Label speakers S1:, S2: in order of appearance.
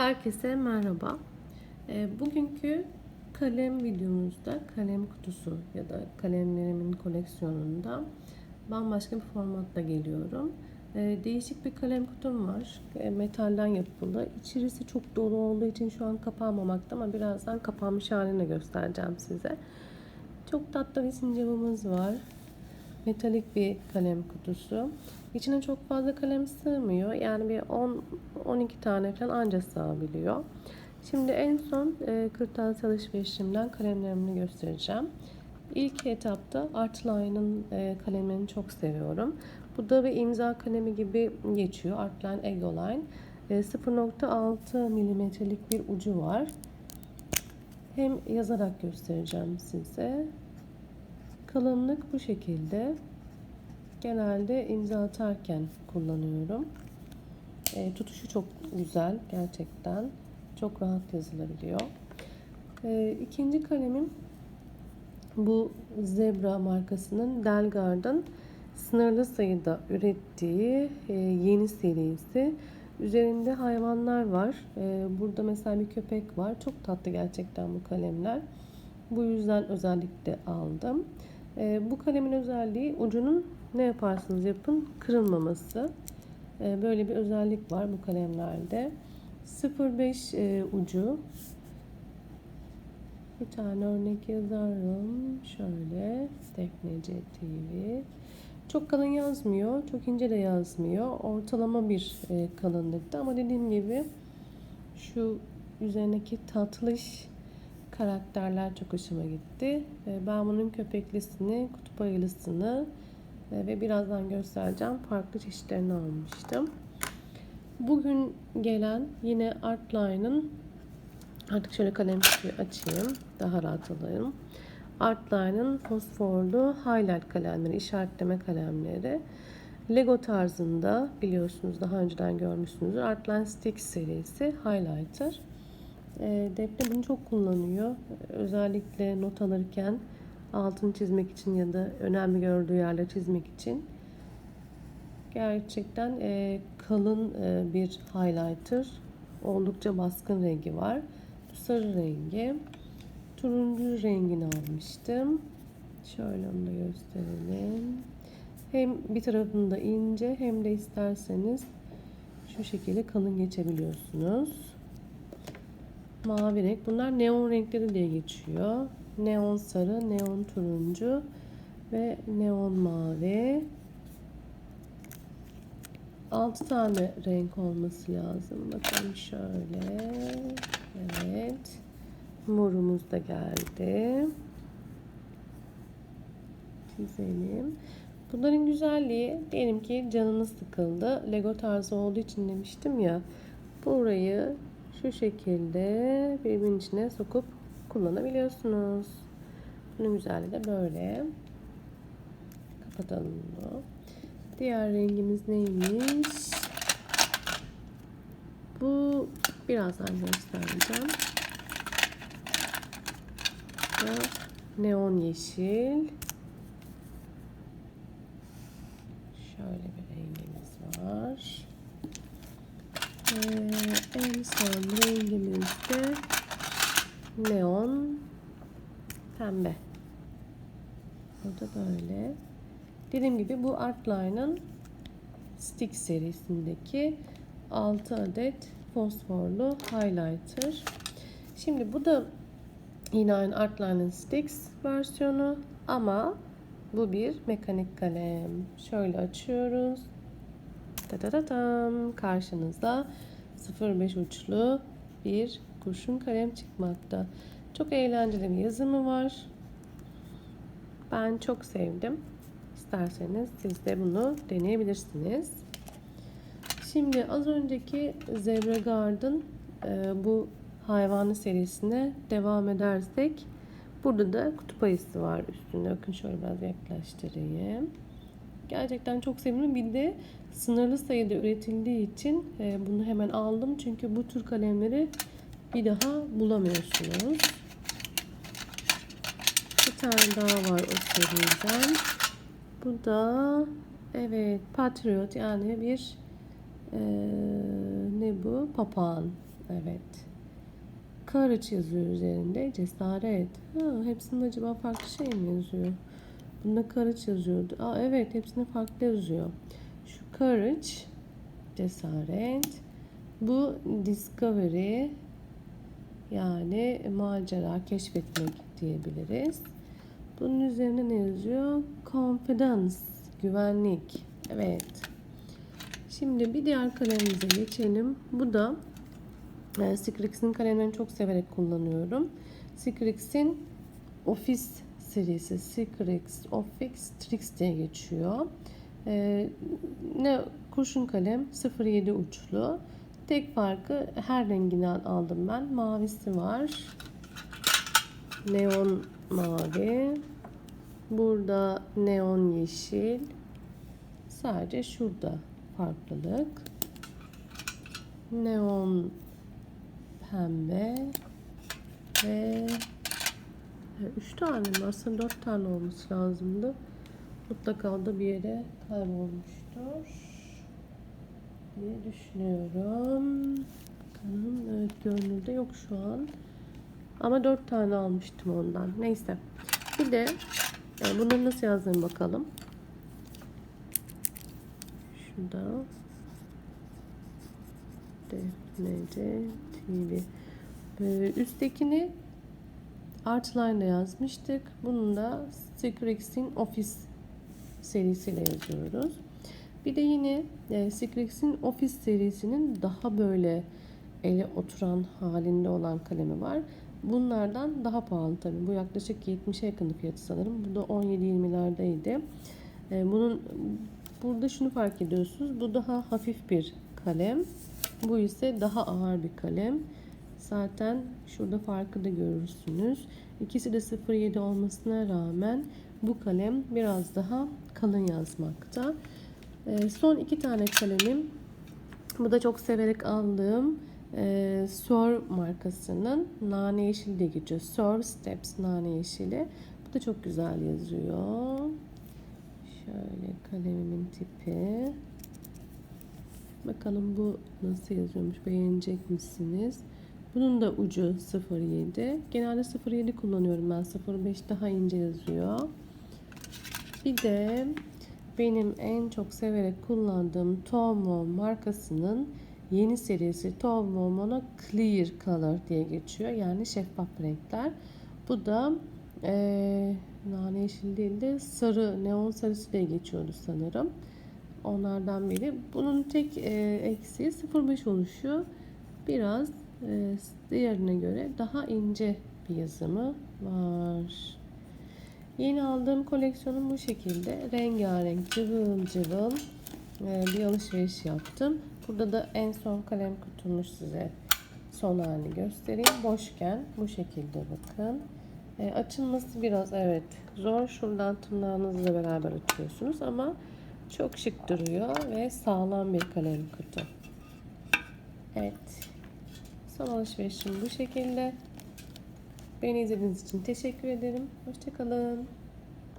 S1: Herkese merhaba. Ee, Bugünkü kalem videomuzda kalem kutusu ya da kalemlerimin koleksiyonunda bambaşka bir formatla geliyorum. Ee, Değişik bir kalem kutum var. Ee, Metalden yapıldı. İçerisi çok dolu olduğu için şu an kapanmamakta ama birazdan kapanmış halini göstereceğim size. Çok tatlı bir sincabımız var. Metalik bir kalem kutusu. İçine çok fazla kalem sığmıyor. Yani bir 10-12 tane falan anca sığabiliyor. Şimdi en son e, kırtasiye alışverişimden kalemlerimi göstereceğim. İlk etapta Artline'ın e, kalemini çok seviyorum. Bu da bir imza kalemi gibi geçiyor. Artline Egoline. E, 0.6 milimetrelik bir ucu var. Hem yazarak göstereceğim size. Kalınlık bu şekilde. Genelde imza atarken kullanıyorum. E, tutuşu çok güzel gerçekten. Çok rahat yazılabiliyor. E, ikinci kalemim bu Zebra markasının Delgard'ın sınırlı sayıda ürettiği e, yeni serisi. Üzerinde hayvanlar var. E, burada mesela bir köpek var. Çok tatlı gerçekten bu kalemler. Bu yüzden özellikle aldım. E, bu kalemin özelliği ucunun ne yaparsanız yapın kırılmaması. E, böyle bir özellik var bu kalemlerde. 0.5 e, ucu. Bir tane örnek yazarım. Şöyle Teknece TV. Çok kalın yazmıyor. Çok ince de yazmıyor. Ortalama bir e, kalınlıkta ama dediğim gibi şu üzerindeki tatlış karakterler çok hoşuma gitti. E, ben bunun köpeklisini, kutup ayılısını e, ve birazdan göstereceğim farklı çeşitlerini almıştım. Bugün gelen yine Artline'ın artık şöyle kalem kutuyu açayım. Daha rahat alayım. Artline'ın fosforlu highlight kalemleri, işaretleme kalemleri. Lego tarzında biliyorsunuz daha önceden görmüşsünüzdür. Artline Stick serisi highlighter. E, Defne bunu çok kullanıyor. Özellikle not alırken altını çizmek için ya da önemli gördüğü yerleri çizmek için. Gerçekten e, kalın e, bir highlighter. Oldukça baskın rengi var. Bu sarı rengi. Turuncu rengini almıştım. Şöyle onu da gösterelim. Hem bir tarafında ince hem de isterseniz şu şekilde kalın geçebiliyorsunuz. Mavi renk. Bunlar neon renkleri diye geçiyor. Neon sarı, neon turuncu ve neon mavi. 6 tane renk olması lazım. Bakalım şöyle. Evet. Morumuz da geldi. Çizelim. Bunların güzelliği diyelim ki canınız sıkıldı. Lego tarzı olduğu için demiştim ya. Burayı şu şekilde birbirinin içine sokup kullanabiliyorsunuz. Bunun güzelliği de böyle. Kapatalım bunu. Diğer rengimiz neymiş? Bu birazdan göstereceğim. Neon yeşil. Şöyle bir rengimiz var. Ee, en son rengimiz de neon pembe. Bu da böyle. Dediğim gibi bu Artline'ın Stick serisindeki 6 adet fosforlu highlighter. Şimdi bu da yine aynı Artline'ın Sticks versiyonu ama bu bir mekanik kalem. Şöyle açıyoruz. Ta ta ta tam karşınızda 0.5 uçlu bir kurşun kalem çıkmakta. Çok eğlenceli bir yazımı var. Ben çok sevdim. İsterseniz siz de bunu deneyebilirsiniz. Şimdi az önceki Zebra Garden e, bu hayvanlı serisine devam edersek burada da kutup ayısı var üstünde. Bakın şöyle biraz yaklaştırayım. Gerçekten çok sevdim. Bir de sınırlı sayıda üretildiği için e, bunu hemen aldım. Çünkü bu tür kalemleri bir daha bulamıyorsunuz. Bir tane daha var o seriden. Bu da evet Patriot yani bir e, ne bu? Papağan. Evet. Courage yazıyor üzerinde. Cesaret. Ha, hepsinde acaba farklı şey mi yazıyor? Bunda courage yazıyordu. Aa, evet hepsinde farklı yazıyor. Şu courage cesaret. Bu discovery yani macera, keşfetmek diyebiliriz. Bunun üzerine ne yazıyor? Confidence, güvenlik. Evet. Şimdi bir diğer kalemimize geçelim. Bu da e, Scrix'in kalemlerini çok severek kullanıyorum. Scrix'in Office serisi Scrix Office Trix diye geçiyor. E, ne kurşun kalem 07 uçlu. Tek farkı her renginden aldım ben. Mavisi var. Neon mavi. Burada neon yeşil. Sadece şurada farklılık. Neon pembe ve üç tane mi? Aslında dört tane olması lazımdı. Mutlaka da bir yere kaybolmuştur diye düşünüyorum. Evet görünürde yok şu an. Ama dört tane almıştım ondan. Neyse. Bir de bunları nasıl yazdığını bakalım. Şurada. Defnece TV. Ee, üsttekini Artline'da yazmıştık. Bunun da Secrex'in Office serisiyle yazıyoruz. Bir de yine e, Secrex'in Office serisinin daha böyle ele oturan halinde olan kalemi var. Bunlardan daha pahalı tabii. Bu yaklaşık 70'e yakın fiyatı sanırım. Bu da 17-20'lerdeydi. E, bunun burada şunu fark ediyorsunuz. Bu daha hafif bir kalem. Bu ise daha ağır bir kalem. Zaten şurada farkı da görürsünüz. İkisi de 07 olmasına rağmen bu kalem biraz daha kalın yazmakta. Ee, son iki tane kalemim. Bu da çok severek aldığım e, Sor markasının nane yeşili diye geçiyor. Sor Steps nane yeşili. Bu da çok güzel yazıyor. Şöyle kalemimin tipi. Bakalım bu nasıl yazıyormuş beğenecek misiniz? Bunun da ucu 07. Genelde 07 kullanıyorum ben. 05 daha ince yazıyor. Bir de benim en çok severek kullandığım Tomo markasının yeni serisi Tomo Mono Clear Color diye geçiyor. Yani şeffaf renkler. Bu da e, nane yeşil değil de sarı, neon sarısı diye geçiyordu sanırım. Onlardan biri. Bunun tek e, eksiği 05 oluşu. Biraz diğerine göre daha ince bir yazımı var. Yeni aldığım koleksiyonum bu şekilde. Rengarenk, cıvıl cıvıl e, bir alışveriş yaptım. Burada da en son kalem kutumu size son halini göstereyim. Boşken bu şekilde bakın. E, açılması biraz evet zor. Şuradan tırnağınızla beraber açıyorsunuz ama çok şık duruyor ve sağlam bir kalem kutu. Evet. Son alışverişim bu şekilde. Beni izlediğiniz için teşekkür ederim. Hoşçakalın.